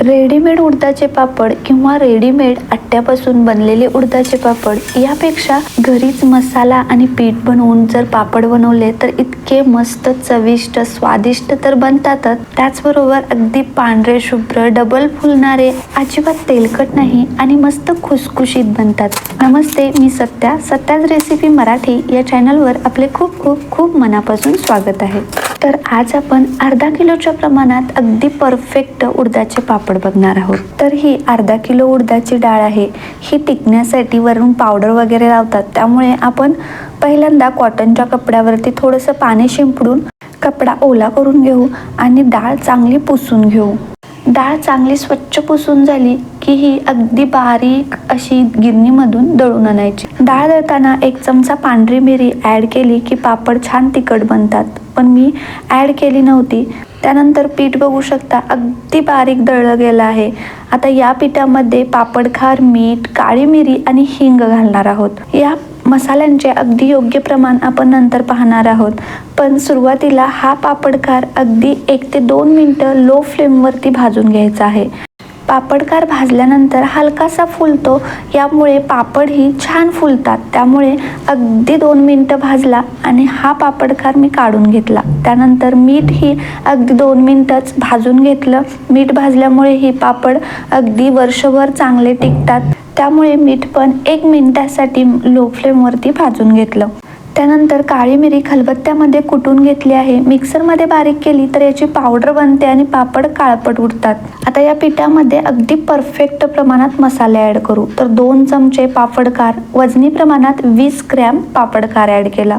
Readymade उडदाचे पापड किंवा readymade आट्ट्यापासून बनलेले उडदाचे पापड यापेक्षा घरीच मसाला आणि पीठ बनवून जर पापड बनवले तर इतके मस्त चविष्ट स्वादिष्ट तर बनतातच. त्याचबरोबर अगदी पांढरे शुभ्र डबल फुलणारे अजिबात तेलकट नाही आणि मस्त खुसखुशीत बनतात. नमस्ते मी सत्या. सत्याज रेसिपी मराठी या चॅनलवर आपले खूप खूप खूप मनापासून स्वागत आहे. तर आज आपण अर्धा किलोच्या प्रमाणात अगदी परफेक्ट उडदाचे पापड बघणार आहोत. तर ही अर्धा किलो उडदाची डाळ आहे. ही टिकण्यासाठी वरून पावडर वगैरे लावतात. त्यामुळे आपण पहिल्यांदा कॉटनच्या कपड्यावरती थोडंसं पाणी शिंपडून कपडा ओला करून घेऊ आणि डाळ चांगली पुसून घेऊ. डाळ चांगली स्वच्छ पुसून झाली की ही अगदी बारीक अशी गिरणीमधून दळून आणायची. डाळ दळताना एक चमचा पांढरी मिरी ॲड केली की पापड छान तिखट बनतात. पण मी ॲड केली नव्हती. त्यानंतर पीठ बघू शकता अगदी बारीक दळलं गेलं आहे. आता या पिठामध्ये पापडखार मीठ काळी मिरी आणि हिंग घालणार आहोत. या मसाल्यांचे अगदी योग्य प्रमाण आपण नंतर पाहणार आहोत. पण सुरुवातीला हा पापडखार अगदी एक ते दोन मिनटं लो फ्लेमवरती भाजून घ्यायचा आहे. पापडकार भाजल्यानंतर हलकासा फुलतो. यामुळे पापडही छान फुलतात. त्यामुळे अगदी दोन मिनटं भाजला आणि हा पापडकार मी काढून घेतला. त्यानंतर मीठ ही अगदी दोन मिनटंच भाजून घेतलं. मीठ भाजल्यामुळे ही पापड अगदी वर्षभर चांगले टिकतात. त्यामुळे मीठ पण एक मिनिटासाठी लो फ्लेमवरती भाजून घेतलं. त्यानंतर काळी मिरी खलबत्त्यामध्ये कुटून घेतली आहे. मिक्सरमध्ये बारीक केली तर याची पावडर बनते आणि पापड काळपट उडतात. आता या पिठामध्ये अगदी परफेक्ट प्रमाणात मसाले ॲड करू. तर दोन चमचे पापडकार वजनी प्रमाणात वीस ग्रॅम पापडकार ॲड केला.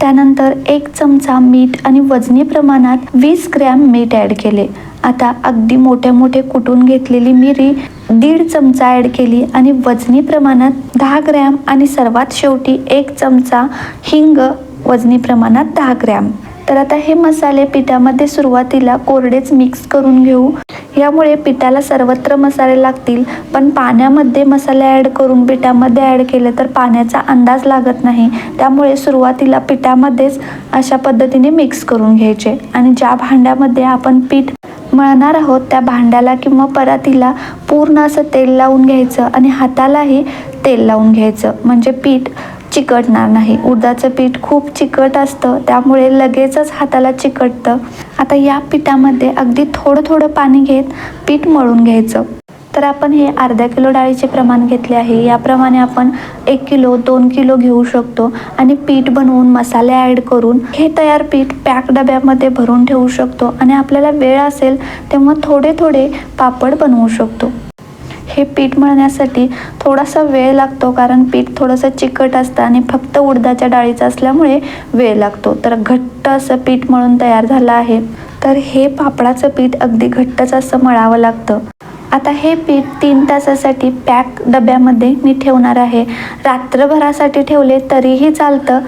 त्यानंतर एक चमचा मीठ आणि वजनी प्रमाणात वीस ग्रॅम मीठ ॲड केले. आता अगदी मोठे मोठे कुटून घेतलेली मिरी दीड चमचा ॲड केली आणि वजनी प्रमाणात दहा ग्रॅम आणि सर्वात शेवटी एक चमचा हिंग वजनी प्रमाणात दहा ग्रॅम. तर आता हे मसाले पिठामध्ये सुरुवातीला कोरडेच मिक्स करून घेऊ. यामुळे पिठाला सर्वत्र मसाले लागतील पण पाण्यामध्ये मसाले ॲड करून पिठामध्ये ॲड केले तर पाण्याचा अंदाज लागत नाही. त्यामुळे सुरुवातीला पिठामध्येच अशा पद्धतीने मिक्स करून घ्यायचे आणि ज्या भांड्यामध्ये आपण पीठ मळणार आहोत त्या भांड्याला किंवा परातीला पूर्ण असं तेल लावून घ्यायचं आणि हातालाही तेल लावून घ्यायचं. म्हणजे पीठ चिकटणार नाही. उडदाचं पीठ खूप चिकट असतं त्यामुळे लगेचच हाताला चिकटतं. आता या पिठामध्ये अगदी थोडं थोडं पाणी घेत पीठ मळून घ्यायचं. तर आपण हे अर्ध्या किलो डाळीचे प्रमाण घेतले आहे. याप्रमाणे आपण एक किलो दोन किलो घेऊ शकतो आणि पीठ बनवून मसाले ॲड करून हे तयार पीठ पॅक डब्यामध्ये भरून ठेवू शकतो आणि आपल्याला वेळ असेल तेव्हा थोडे थोडे पापड बनवू शकतो. हे पीठ मळण्यासाठी थोडासा वेळ लागतो कारण पीठ थोडंसं चिकट असतं आणि फक्त उडदाच्या डाळीचं असल्यामुळे वेळ लागतो. तर घट्ट असं पीठ मळून तयार झालं आहे. तर हे पापडाचं पीठ अगदी घट्टच असं मळावं लागतं. आता हे पीठ तीन तासासाठी पॅक डब्यामध्ये मी ठेवणार आहे. रात्रभरासाठी ठेवले तरीही चालतं.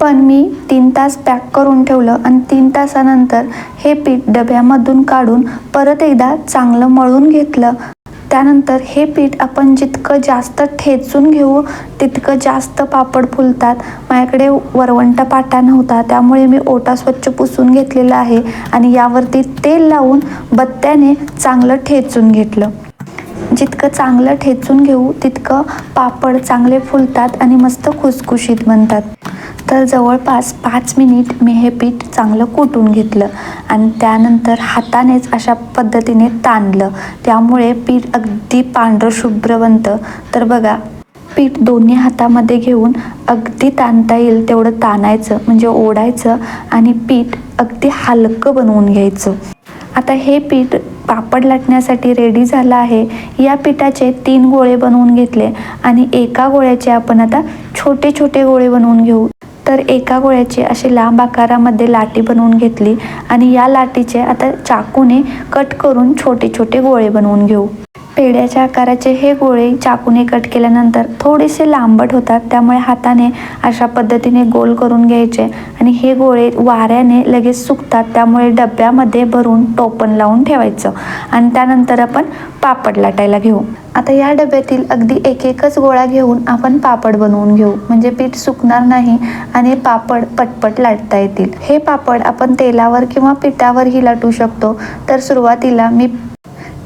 पण मी तीन तास पॅक करून ठेवलं आणि तीन तासानंतर हे पीठ डब्यामधून काढून परत एकदा चांगलं मळून घेतलं. त्यानंतर हे पीठ आपण जितकं जास्त ठेचून घेऊ तितकं जास्त पापड फुलतात. माझ्याकडे वरवंटा पाटा नव्हता त्यामुळे मी ओटा स्वच्छ पुसून घेतलेला आहे आणि यावरती तेल लावून बत्त्याने चांगलं ठेचून घेतलं. जितकं चांगलं ठेचून घेऊ तितकं पापड चांगले फुलतात आणि मस्त खुसखुशीत बनतात. तर जवळपास पाच मिनिट मी हे पीठ चांगलं कुटून घेतलं आणि त्यानंतर हातानेच अशा पद्धतीने ताणलं. त्यामुळे पीठ अगदी पांढरं शुभ्र बनतं. तर बघा पीठ दोन्ही हातामध्ये घेऊन अगदी ताणता येईल तेवढं ताणायचं म्हणजे ओढायचं आणि पीठ अगदी हलकं बनवून घ्यायचं. आता हे पीठ पापड लाटण्यासाठी रेडी झालं आहे. या पिठाचे तीन गोळे बनवून घेतले आणि एका गोळ्याचे आपण आता छोटे छोटे गोळे बनवून घेऊ. तर एका गोळ्याची अशी लांब आकारामध्ये लाटी बनवून घेतली आणि या लाटीचे आता चाकूने कट करून छोटे छोटे गोळे बनवून घेऊ. पेड्याच्या आकाराचे हे गोळे चाकूने कट केल्यानंतर थोडेसे लांबट होतात त्यामुळे हाताने अशा पद्धतीने गोल करून घ्यायचे आणि हे गोळे वाऱ्याने लगेच सुकतात त्यामुळे डब्यामध्ये भरून टोपण लावून ठेवायचं आणि त्यानंतर आपण पापड लाटायला घेऊ. आता या डब्यातील अगदी एक एकच गोळा घेऊन आपण पापड बनवून घेऊ. म्हणजे पीठ सुकणार नाही आणि पापड पटपट लाटता येतील. हे पापड आपण तेलावर किंवा पिठावरही लाटू शकतो. तर सुरुवातीला मी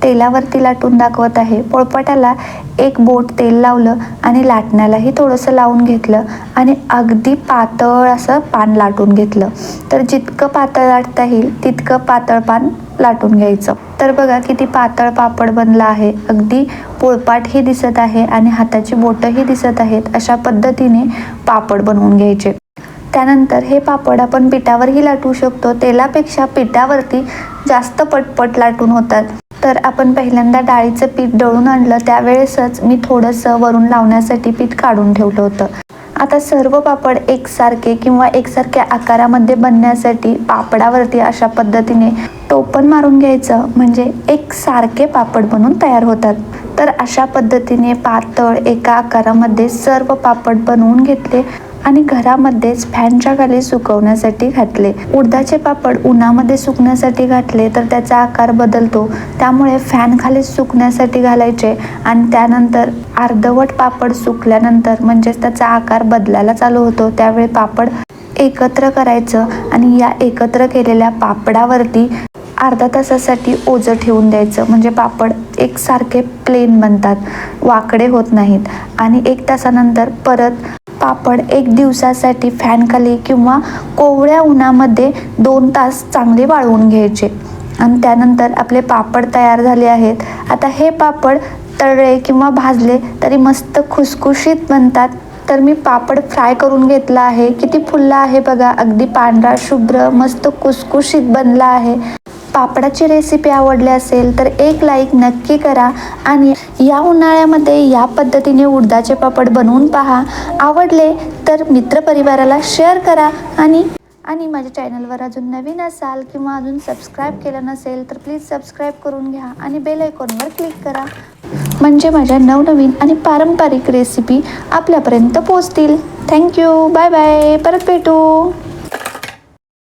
तेलावरती लाटून दाखवत आहे. पोळपाटाला एक बोट तेल लावलं आणि लाटण्यालाही थोडंसं लावून घेतलं आणि अगदी पातळ असं पान लाटून घेतलं. तर जितकं पातळ लाटता येईल तितकं पातळ पान लाटून घ्यायचं. तर बघा किती पातळ पापड बनला आहे. अगदी पोळपाटही दिसत आहे आणि हाताची बोटंही दिसत आहेत अशा पद्धतीने पापड बनवून घ्यायचे. त्यानंतर हे पापड आपण पिठावरही लाटू शकतो. तेलापेक्षा पिठावरती जास्त पटपट लाटून होतात. तर आपण पहिल्यांदा डाळीचं पीठ दळून आणलं. त्यावेळेसच मी थोडंसं वरून लावण्यासाठी पीठ काढून ठेवलं होतं. आता सर्व पापड एकसारखे किंवा एकसारख्या आकारामध्ये बनण्यासाठी पापडावरती अशा पद्धतीने टोपण मारून घ्यायचं. म्हणजे एकसारखे पापड बनून तयार होतात. तर अशा पद्धतीने पातळ एका आकारामध्ये सर्व पापड बनवून घेतले. आणि घरामध्येच फॅनच्या खाली सुकवण्यासाठी घातले. उडदाचे पापड उन्हामध्ये सुकण्यासाठी घातले तर त्याचा आकार बदलतो. त्यामुळे फॅन खाली सुकण्यासाठी घालायचे आणि त्यानंतर अर्धवट पापड सुकल्यानंतर म्हणजेच त्याचा आकार बदलायला चालू होतो. त्यावेळी पापड एकत्र करायचं आणि या एकत्र केलेल्या पापडावरती अर्धा तासासाठी ओझं ठेवून द्यायचं. म्हणजे पापड एकसारखे प्लेन बनतात वाकडे होत नाहीत. आणि एक तासानंतर परत पापड एक दिवसासाठी फॅनखाली किंवा कोवळ्या उन्हामध्ये दोन तास चांगले वाळवून घ्यायचे. आणि त्यानंतर आपले पापड तयार झाले आहेत. आता हे पापड तळले किंवा भाजले तरी मस्त खुसखुशीत बनतात. तर मी पापड फ्राय करून घेतला आहे. किती फुलला आहे बघा. अगदी पांढरा शुभ्र मस्त कुसकुशीत बनला आहे. पापडाची रेसिपी आवडली असेल तर एक लाईक नक्की करा आणि या उन्हाळ्यामध्ये या पद्धतीने उडदाचे पापड बनवून पहा. आवडले तर मित्रपरिवाराला शेअर करा आणि आणि माझ्या चॅनलवर अजून नवीन असाल किंवा अजून सबस्क्राईब केलं नसेल तर प्लीज सबस्क्राईब करून घ्या आणि बेल आयकॉनवर क्लिक करा. म्हणजे माझ्या नवनवीन आणि पारंपरिक रेसिपी आपल्यापर्यंत पोचतील थँक्यू बाय बाय परत भेटू.